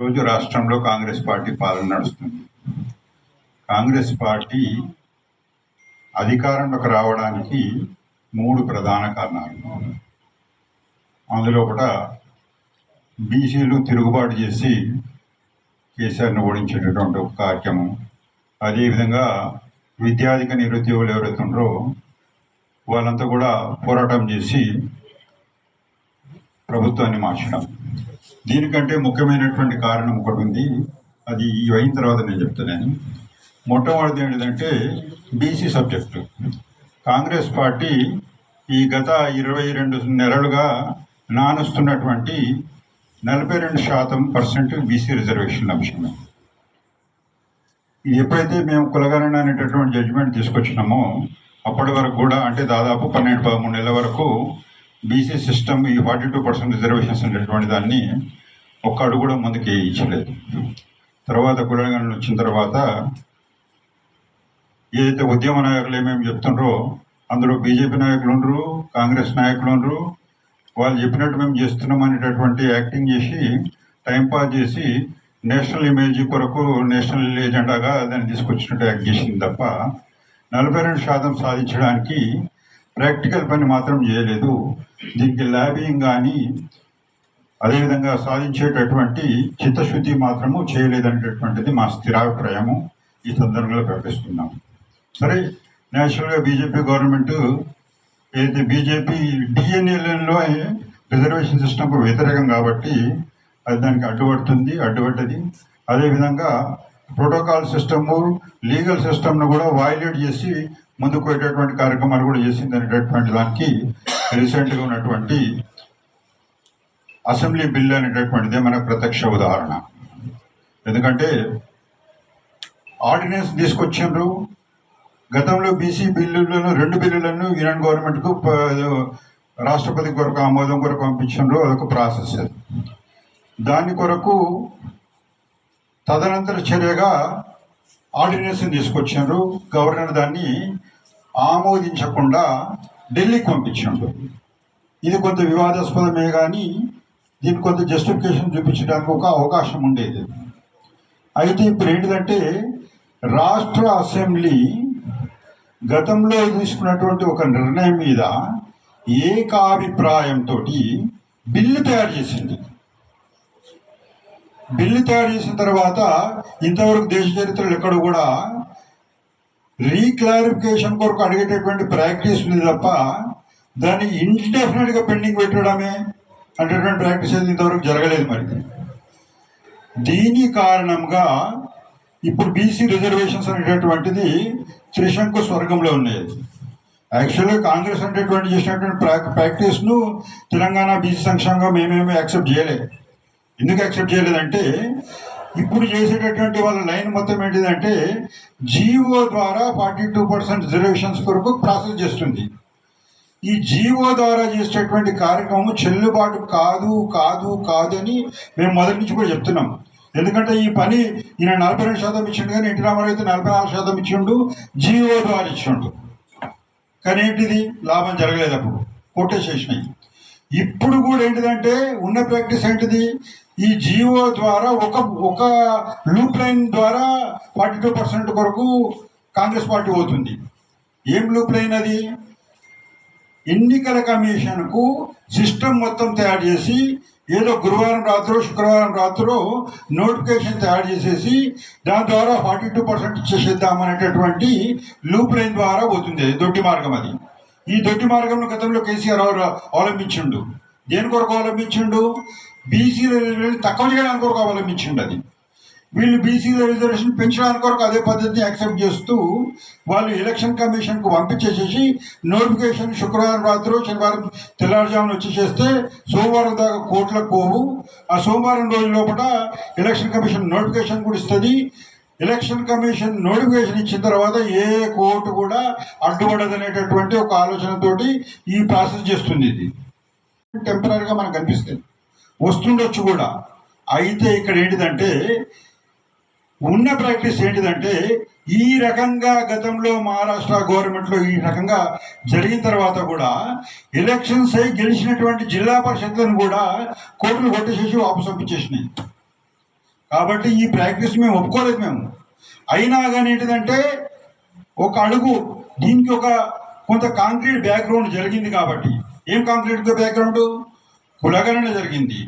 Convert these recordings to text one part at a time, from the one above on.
రోజు రాష్ట్రంలో కాంగ్రెస్ పార్టీ పాలన నడుస్తుంది. కాంగ్రెస్ పార్టీ అధికారంలోకి రావడానికి మూడు ప్రధాన కారణాలు. అందులో ఒకట బీసీలు తిరుగుబాటు చేసి కేసీఆర్ని ఓడించేటటువంటి ఒక కార్యక్రమం. అదేవిధంగా విద్యాధిక నిరుద్యోగులు ఎవరైతే ఉన్నారో వాళ్ళంతా కూడా పోరాటం చేసి ప్రభుత్వాన్ని మార్చడం. దీనికంటే ముఖ్యమైనటువంటి కారణం ఒకటి ఉంది. అది ఈ అయిన తర్వాత నేను చెప్తున్నాను. మొట్టమొదటిది ఏంటంటే బీసీ సబ్జెక్టు కాంగ్రెస్ పార్టీ ఈ గత ఇరవై రెండు నెలలుగా నానుస్తున్నటువంటి నలభై రెండు శాతం పర్సెంట్ బీసీ రిజర్వేషన్ అంశమే. ఇది ఎప్పుడైతే మేము కులగరణ అనేటటువంటి జడ్జిమెంట్ తీసుకొచ్చినామో అప్పటి వరకు కూడా అంటే దాదాపు పన్నెండు పదమూడు నెలల వరకు బీసీ సిస్టమ్ ఈ ఫార్టీ టూ పర్సెంట్ రిజర్వేషన్స్ అనేటువంటి దాన్ని ఒక్క అడుగు కూడా ముందుకు ఇచ్చలేదు. తర్వాత కులగణన వచ్చిన తర్వాత ఏదైతే ఉద్యమ నాయకులు ఏమేమి చెప్తుండ్రో అందులో బీజేపీ నాయకులు ఉండరు కాంగ్రెస్ నాయకులు ఉండరు వాళ్ళు చెప్పినట్టు మేము చేస్తున్నాం అనేటటువంటి యాక్టింగ్ చేసి టైంపాస్ చేసి నేషనల్ ఇమేజ్ కొరకు నేషనల్ ఎజెండాగా దాన్ని తీసుకొచ్చినట్టు యాక్ట్ చేసింది తప్ప నలభై రెండు శాతం సాధించడానికి ప్రాక్టికల్ పని మాత్రం చేయలేదు. దీనికి ల్యాబింగ్ కానీ అదేవిధంగా సాధించేటటువంటి చిత్తశుద్ధి మాత్రము చేయలేదనేటటువంటిది మా స్థిరాభిప్రాయము. ఈ సందర్భంలో ప్రకటిస్తున్నాం. సరే నేచురల్గా బీజేపీ గవర్నమెంట్ ఏదైతే బీజేపీ డిఎన్ఏలో రిజర్వేషన్ సిస్టమ్కు వ్యతిరేకం కాబట్టి అది దానికి అడ్డుపడుతుంది అడ్డుపడ్డది. అదేవిధంగా ప్రోటోకాల్ సిస్టము లీగల్ సిస్టమ్ను కూడా వైలేట్ చేసి ముందుకు పోయేటటువంటి కార్యక్రమాలు కూడా చేసింది అనేటటువంటి దానికి రీసెంట్గా ఉన్నటువంటి అసెంబ్లీ బిల్ అనేటటువంటిదే మన ప్రత్యక్ష ఉదాహరణ. ఎందుకంటే ఆర్డినెన్స్ తీసుకొచ్చిండ్రు. గతంలో బీసీ బిల్లులను రెండు బిల్లులను యూనియన్ గవర్నమెంట్కు రాష్ట్రపతి కొరకు ఆమోదం కొరకు పంపించిండ్రు. అదొక ప్రాసెస్ దాని కొరకు తదనంతర చర్యగా ఆర్డినెన్స్ని తీసుకొచ్చిండ్రు గవర్నర్ దాన్ని ఆమోదించకుండా ఢిల్లీకి పంపించిండ్రు ఇది కొంత వివాదాస్పదమే కానీ దీనికి కొంత జస్టిఫికేషన్ చూపించడానికి ఒక అవకాశం ఉండేది. అయితే ఇప్పుడు ఏంటిదంటే రాష్ట్ర అసెంబ్లీ గతంలో తీసుకున్నటువంటి ఒక నిర్ణయం మీద ఏకాభిప్రాయంతో బిల్లు తయారు చేసింది. బిల్లు తయారు చేసిన తర్వాత ఇంతవరకు దేశ చరిత్రలు ఎక్కడ కూడా రీక్లారిఫికేషన్ కొరకు అడిగేటటువంటి ప్రాక్టీస్ ఉంది తప్ప దాన్ని ఇండెఫినెట్గా పెండింగ్ పెట్టడమే అనేటటువంటి ప్రాక్టీస్ అయితే ఇంతవరకు జరగలేదు మరి. దీని కారణంగా ఇప్పుడు బీసీ రిజర్వేషన్స్ అనేటటువంటిది త్రిశంకు స్వర్గంలో ఉన్నాయి. యాక్చువల్గా కాంగ్రెస్ అనేటటువంటి చేసినటువంటి ప్రాక్ ప్రాక్టీస్ను తెలంగాణ బీసీ సంక్షేమంగా మేమేమి యాక్సెప్ట్ చేయలేదు. ఎందుకు యాక్సెప్ట్ చేయలేదంటే ఇప్పుడు చేసేటటువంటి వాళ్ళ లైన్ మొత్తం ఏంటిదంటే జీవో ద్వారా ఫార్టీ టూ పర్సెంట్ రిజర్వేషన్స్ కొరకు ప్రాసెస్ చేస్తుంది. ఈ జీవో ద్వారా చేసేటటువంటి కార్యక్రమం చెల్లుబాటు కాదు కాదు కాదు అని మేము మొదటి నుంచి కూడా చెప్తున్నాం. ఎందుకంటే ఈ పని ఈయన నలభై రెండు శాతం ఇచ్చిండు కానీ ఎన్టీ రామారావు అయితే నలభై నాలుగు శాతం ఇచ్చిండు జీవో ద్వారా ఇచ్చిండు. కానీ ఏంటిది? లాభం జరగలేదు అప్పుడు. కొట్టేసేసినాయి. ఇప్పుడు కూడా ఏంటిదంటే ఉన్న ప్రాక్టీస్ ఏంటిది? ఈ జియో ద్వారా ఒక ఒక లూప్ లైన్ ద్వారా ఫార్టీ టూ పర్సెంట్ కొరకు కాంగ్రెస్ పార్టీ పోతుంది ఏం లూప్ లైన్ అది? ఎన్నికల కమిషన్కు సిస్టమ్ మొత్తం తయారు చేసి ఏదో గురువారం రాత్రో శుక్రవారం రాత్రో నోటిఫికేషన్ తయారు చేసేసి దాని ద్వారా ఫార్టీ టూ పర్సెంట్ చేసేద్దామనేటటువంటి లూప్ లైన్ ద్వారా పోతుంది. అది దొడ్డి మార్గం అది. ఈ దొడ్డి మార్గంలో గతంలో కేసీఆర్ అవలంబించిండు దేని కొరకు అవలంబించిండు? బీసీ తక్కువ చేయడానికి కొరకు అవలంబించిండు అది. వీళ్ళు బీసీల రిజర్వేషన్ పెంచడానికి కొరకు అదే పద్ధతిని యాక్సెప్ట్ చేస్తూ వాళ్ళు ఎలక్షన్ కమిషన్కు పంపించేసేసి నోటిఫికేషన్ శుక్రవారం రాత్రి శనివారం తెల్లవారుజామున వచ్చి చేస్తే సోమవారం దాకా కోట్లకు పోవు. ఆ సోమవారం రోజు లోపల ఎలక్షన్ కమిషన్ నోటిఫికేషన్ కూడా ఇస్తుంది. ఎలక్షన్ కమిషన్ నోటిఫికేషన్ ఇచ్చిన తర్వాత ఏ కోర్టు కూడా అడ్డుపడదనేటటువంటి ఒక ఆలోచనతోటి ఈ ప్రాసెస్ చేస్తుంది ఇది. టెంపరీగా మనకు కనిపిస్తుంది వస్తుండొచ్చు కూడా. అయితే ఇక్కడ ఏంటిదంటే ఉన్న ప్రాక్టీస్ ఏంటిదంటే ఈ రకంగా గతంలో మహారాష్ట్ర గవర్నమెంట్లో ఈ రకంగా జరిగిన తర్వాత కూడా ఎలక్షన్స్ అయి గెలిచినటువంటి జిల్లా పరిషత్లను కూడా కోర్టులు కొట్టేసేసి వాపసు పంపించేసినాయి. కాబట్టి ఈ ప్రాక్టీస్ మేము ఒప్పుకోలేదు మేము. అయినా కానీ ఏంటిదంటే ఒక అడుగు దీనికి ఒక కొంత కాంక్రీట్ బ్యాక్గ్రౌండ్ జరిగింది కాబట్టి. ఏం కాంక్రీట్ బ్యాక్గ్రౌండ్ కులగణన జరిగింది.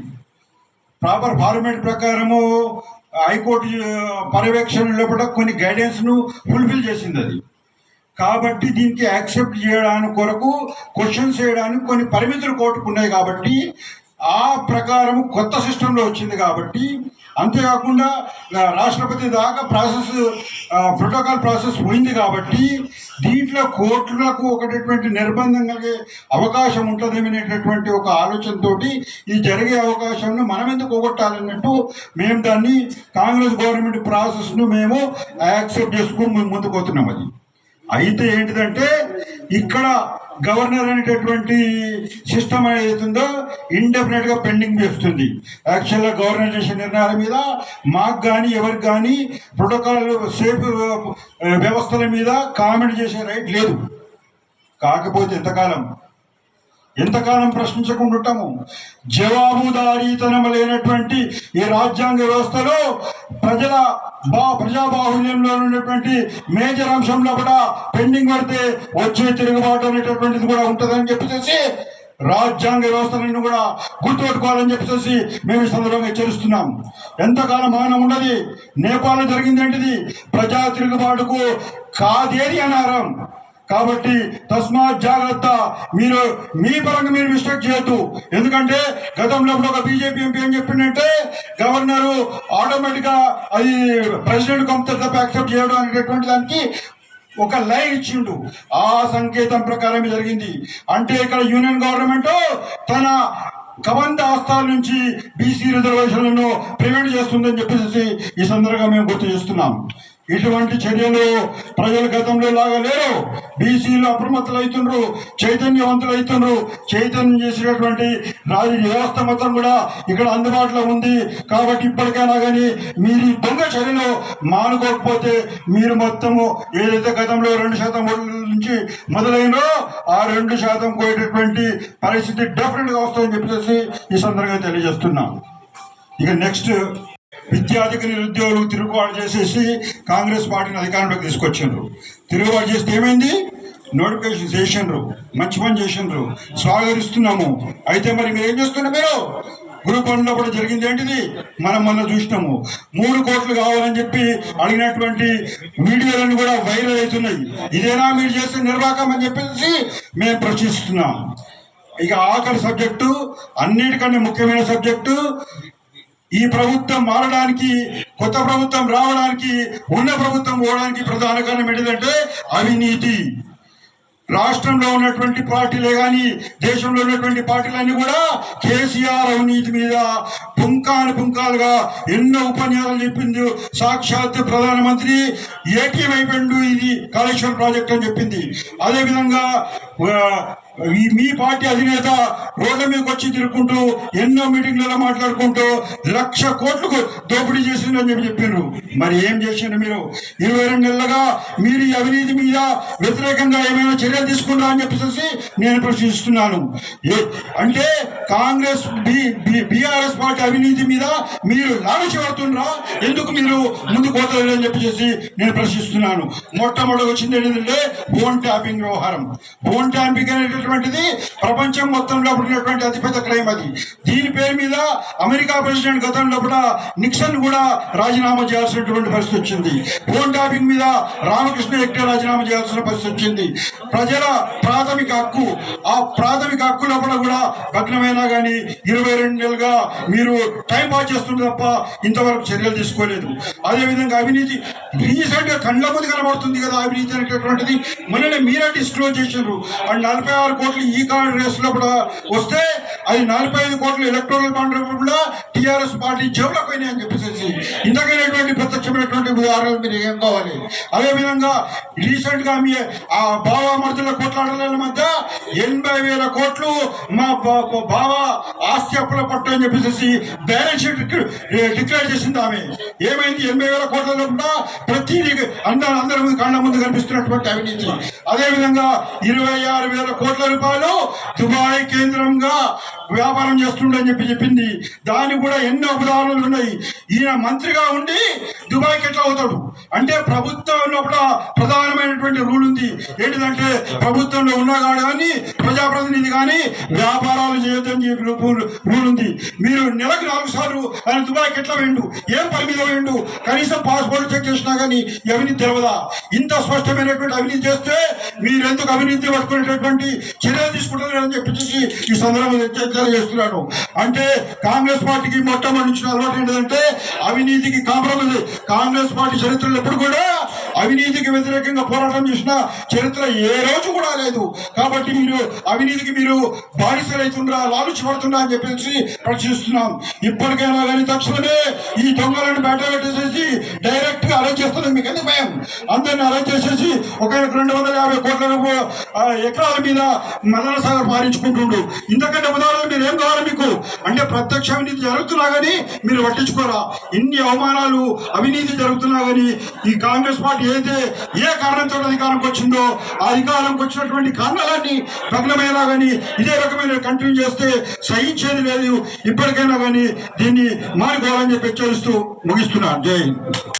ప్రాపర్ ఫార్మేట్ ప్రకారము హైకోర్టు పర్యవేక్షణలో పర్యవేక్షణ లోపల కొన్ని గైడెన్స్ను ఫుల్ఫిల్ చేసింది అది. కాబట్టి దీనికి యాక్సెప్ట్ చేయడానికి కొరకు క్వశ్చన్స్ చేయడానికి కొన్ని పరిమితులు కోర్టుకు ఉన్నాయి కాబట్టి ఆ ప్రకారం కొత్త సిస్టంలో వచ్చింది కాబట్టి అంతేకాకుండా రాష్ట్రపతి దాకా ప్రాసెస్ ప్రోటోకాల్ ప్రాసెస్ పోయింది కాబట్టి దీంట్లో కోర్టులకు ఒకటటువంటి నిర్బంధం కలిగే అవకాశం ఉంటుందేమనేటటువంటి ఒక ఆలోచనతోటి ఇది జరిగే అవకాశం మనం ఎందుకు పోగొట్టాలన్నట్టు మేము దాన్ని కాంగ్రెస్ గవర్నమెంట్ ప్రాసెస్ను మేము యాక్సెప్ట్ చేసుకుని మేము ముందుకు పోతున్నాం అది. అయితే ఏంటిదంటే ఇక్కడ గవర్నర్ అనేటటువంటి సిస్టమ్ ఏదైతుందో ఇండెఫినెట్గా పెండింగ్ చేస్తుంది. యాక్చువల్గా గవర్నర్ చేసే నిర్ణయాల మీద మాకు కానీ ఎవరికి కానీ ప్రోటోకాల్ సేఫ్ వ్యవస్థల మీద కామెంట్ చేసే రైట్ లేదు. కాకపోతే ఎంతకాలం ఎంతకాలం ప్రశ్నించకుండా ఉంటాము జవాబుదారీతనం లేనటువంటి ఈ రాజ్యాంగ వ్యవస్థలో ప్రజల బా ప్రజాబాహుల్యంలో ఉన్నటువంటి మేజర్ అంశంలో కూడా పెండింగ్ పడితే వచ్చే తిరుగుబాటు అనేటటువంటిది కూడా ఉంటుందని చెప్పేసి రాజ్యాంగ వ్యవస్థలను కూడా గుర్తుపెట్టుకోవాలని చెప్పేసి మేము ఈ సందర్భంగా హెచ్చరిస్తున్నాం. ఎంతకాలం మౌనం ఉండదు నేపాల్లో జరిగింది ఏంటిది? ప్రజా తిరుగుబాటుకు కాదేది అనారం. కాబట్టి తస్మాత్ జాగ్రత్త. మీరు మీ పరంగా మీరు మిస్టేక్ చేయొద్దు. ఎందుకంటే గతంలో ఒక బీజేపీ ఎంపీ ఏం చెప్పిందంటే గవర్నర్ ఆటోమేటిక్గా అది ప్రెసిడెంట్ కంపెనీ తప్ప యాక్సెప్ట్ చేయడం అనేటటువంటి దానికి ఒక లైన్ ఇచ్చిండు. ఆ సంకేతం ప్రకారం జరిగింది. అంటే ఇక్కడ యూనియన్ గవర్నమెంట్ తన కబంధ ఆస్థాల నుంచి బీసీ రిజర్వేషన్లను ప్రివెంట్ చేస్తుందని చెప్పేసి ఈ సందర్భంగా మేము గుర్తు చేస్తున్నాం. ఇటువంటి చర్యలు ప్రజల గతంలో లాగా లేరు బీసీలు అప్రమత్తలు అవుతుండ్రు చైతన్యవంతులు అవుతుండ్రు చైతన్యం చేసినటువంటి రాజు వ్యవస్థ మొత్తం కూడా ఇక్కడ అందుబాటులో ఉంది. కాబట్టి ఇప్పటికైనా కానీ మీరు ఈ దొంగ చర్యలు మానుకోకపోతే మీరు మొత్తము ఏదైతే గతంలో రెండు శాతం నుంచి మొదలైనో ఆ రెండు శాతం పోయేటటువంటి పరిస్థితి డెఫినెట్గా వస్తుందని చెప్పేసి ఈ సందర్భంగా తెలియజేస్తున్నాం. ఇక నెక్స్ట్ విద్యాధిక నిరుద్యోగులు తిరుగుబాటు చేసేసి కాంగ్రెస్ పార్టీని అధికారంలోకి తీసుకొచ్చిండ్రు. తిరుగుబాటు చేస్తే ఏమైంది? నోటిఫికేషన్ చేసిండ్రు. మంచి పని చేసిండ్రు. స్వాగతిస్తున్నాము. అయితే మరి మీరు ఏం చేస్తున్నారు మీరు? గ్రూప్ వన్లో కూడా జరిగింది ఏంటిది? మనం మొన్న చూసినాము. మూడు కోట్లు కావాలని చెప్పి అడిగినటువంటి వీడియోలన్నీ కూడా వైరల్ అవుతున్నాయి. ఇదేనా మీరు చేసే నిర్వాహకం అని చెప్పేసి మేము ప్రశ్నిస్తున్నాం. ఇక ఆఖరి సబ్జెక్టు అన్నిటికంటే ముఖ్యమైన సబ్జెక్టు ఈ ప్రభుత్వం మారడానికి కొత్త ప్రభుత్వం రావడానికి ఉన్న ప్రభుత్వం పోవడానికి ప్రధాన కారణం ఏంటంటే అవినీతి. రాష్ట్రంలో ఉన్నటువంటి పార్టీలే కానీ దేశంలో ఉన్నటువంటి పార్టీలన్నీ కూడా కేసీఆర్ అవినీతి మీద పుంకాలు పుంకాలుగా ఎన్నో ఉపన్యాసాలు చెప్పింది సాక్షాత్ ప్రధానమంత్రి ఏటీఎం అయిపోయిండు ఇది కాళేశ్వరం ప్రాజెక్ట్ అని చెప్పింది. అదేవిధంగా మీ పార్టీ అధినేత రోడ్ల మీదకి వచ్చి తిరుగుకుంటూ ఎన్నో మీటింగ్లలో మాట్లాడుకుంటూ లక్ష కోట్లకు దోపిడీ చేసిందని చెప్పి చెప్పిండ్రు. మరి ఏం చేసిండ్రు మీరు? ఇరవై రెండు నెలలుగా మీరు ఈ అవినీతి మీద వ్యతిరేకంగా ఏమైనా చర్యలు తీసుకున్నా అని చెప్పేసి నేను ప్రశ్నిస్తున్నాను. అంటే కాంగ్రెస్ బీఆర్ఎస్ పార్టీ అవినీతి మీద మీరు లాలచి ఎందుకు మీరు ముందు పోతలేదు అని చెప్పేసి నేను ప్రశ్నిస్తున్నాను. మొట్టమొదటి వచ్చింది ఏంటంటే ఫోన్ ట్యాపింగ్ వ్యవహారం. ఫోన్ ట్యాపింగ్ ఉన్నటువంటిది ప్రపంచం మొత్తంలో ఉన్నటువంటి అతిపెద్ద క్రైమ్ అది. దీని పేరు మీద అమెరికా ప్రెసిడెంట్ గతంలో కూడా నిక్సన్ కూడా రాజీనామా చేయాల్సినటువంటి పరిస్థితి వచ్చింది. ఫోన్ ట్యాపింగ్ మీద రామకృష్ణ హెగ్డే రాజీనామా చేయాల్సిన పరిస్థితి వచ్చింది. ప్రజల ప్రాథమిక హక్కు ఆ ప్రాథమిక హక్కు లోపల కూడా భగ్నమైనా కానీ ఇరవై రెండు నెలలుగా మీరు టైం పాస్ చేస్తుంది తప్ప ఇంతవరకు చర్యలు తీసుకోలేదు. అదేవిధంగా అవినీతి రీసెంట్గా కళ్ళ ముందు కనబడుతుంది కదా అవినీతి అనేటటువంటిది. మొన్ననే మీరే డిస్క్లోజ్ చేసినారు అండ్ నలభై ఆరు కోట్లు ఈ కార్డ్ రేస్లో కూడా వస్తే అది నలభై ఐదు కోట్లు ఎలక్ట్రల్ బాండ్ కూడా టిఆర్ఎస్ పార్టీ జేబులో పోయినాయి అని చెప్పేసి ఇంతకైనటువంటి ప్రత్యక్షమైనటువంటి ఉదాహరణలు మీరు ఏం కావాలి? అదేవిధంగా రీసెంట్గా మీ ఆ బావామర్దుల కోట్లాడల మధ్య ఎనభై వేల కోట్లు మా బా- బావ ఆస్తి అప్పుల పట్టు అని చెప్పేసి బ్యాలెన్స్ షీట్ డిక్లేర్ చేసింది ఆమె. ఏమైంది? ఎనభై వేల కోట్లలో ప్రతి అందరూ అందరి ముందు కళ్ళ ముందు కనిపిస్తున్నటువంటి అవినీతి. అదేవిధంగా ఇరవై ఆరు వేల కోట్ల రూపాయలు దుబాయ్ కేంద్రంగా వ్యాపారం చేస్తుండని చెప్పి చెప్పింది. దానికి కూడా ఎన్నో ఉదాహరణలు ఉన్నాయి. ఈయన మంత్రిగా ఉండి దుబాయ్కి ఎట్లా అవుతాడు అంటే ప్రభుత్వం ఉన్నప్పుడు ప్రధానమైనటువంటి రూల్ ఉంది. ఏంటిదంటే ప్రభుత్వంలో ఉన్నగాడు కానీ ప్రజాప్రతినిధి కానీ వ్యాపారాలు చేయొద్దని చెప్పి రూల్ రూల్ ఉంది. మీరు నెలకు నాలుగు సార్లు ఆయన దుబాయ్కి ఎట్లా వేయండు ఏం పని మీద వేయండు కనీసం పాస్పోర్ట్ చెక్ చేసినా కానీ అవినీతి తెలవదా? ఇంత స్పష్టమైనటువంటి అవినీతి చేస్తే మీరెందుకు అవినీతి పట్టుకునేటటువంటి చర్యలు తీసుకుంటున్నారని చెప్పేసి ఈ సందర్భంగా హెచ్చరికలు చేస్తున్నాడు. అంటే కాంగ్రెస్ పార్టీకి మొట్టమొదటి నుంచి అలవాటు ఏంటంటే అవినీతికి కాంప్రమైజ్. కాంగ్రెస్ పార్టీ చరిత్రలో ఎప్పుడు కూడా అవినీతికి వ్యతిరేకంగా పోరాటం చేసిన చరిత్ర ఏ రోజు కూడా లేదు. కాబట్టి మీరు అవినీతికి మీరు బానిసలైతుండ్రా లాలుచి పడుతుండ్రా అని చెప్పేసి ప్రశ్నిస్తున్నాం. ఇప్పటికైనా కానీ తక్షణమే ఈ దొంగలను బయట పెట్టేసేసి డైరెక్ట్గా అరెస్ట్ చేస్తున్నాం మీకు ఎందుకు భయం? అందరిని అరెస్ట్ చేసేసి ఒక రెండు వందల యాభై కోట్ల ఎకరాల మీద మదన సాగర్ ఇంతకంటే ఉదాహరణ మీరు ఏం అంటే ప్రత్యక్ష అవినీతి జరుగుతున్నా కానీ మీరు పట్టించుకోరా. ఇన్ని అవమానాలు అవినీతి జరుగుతున్నా కానీ ఈ కాంగ్రెస్ పార్టీ అయితే ఏ కారణంతో అధికారంకి వచ్చిందో ఆ అధికారంకి వచ్చినటువంటి కారణాలన్నీ భగ్నమయ్యేలా కానీ ఇదే రకమైన కంటిన్యూ చేస్తే సహించేది లేదు. ఇప్పటికైనా కానీ దీన్ని మానుకోవాలని చెప్పి హెచ్చరిస్తూ ముగిస్తున్నాను. జై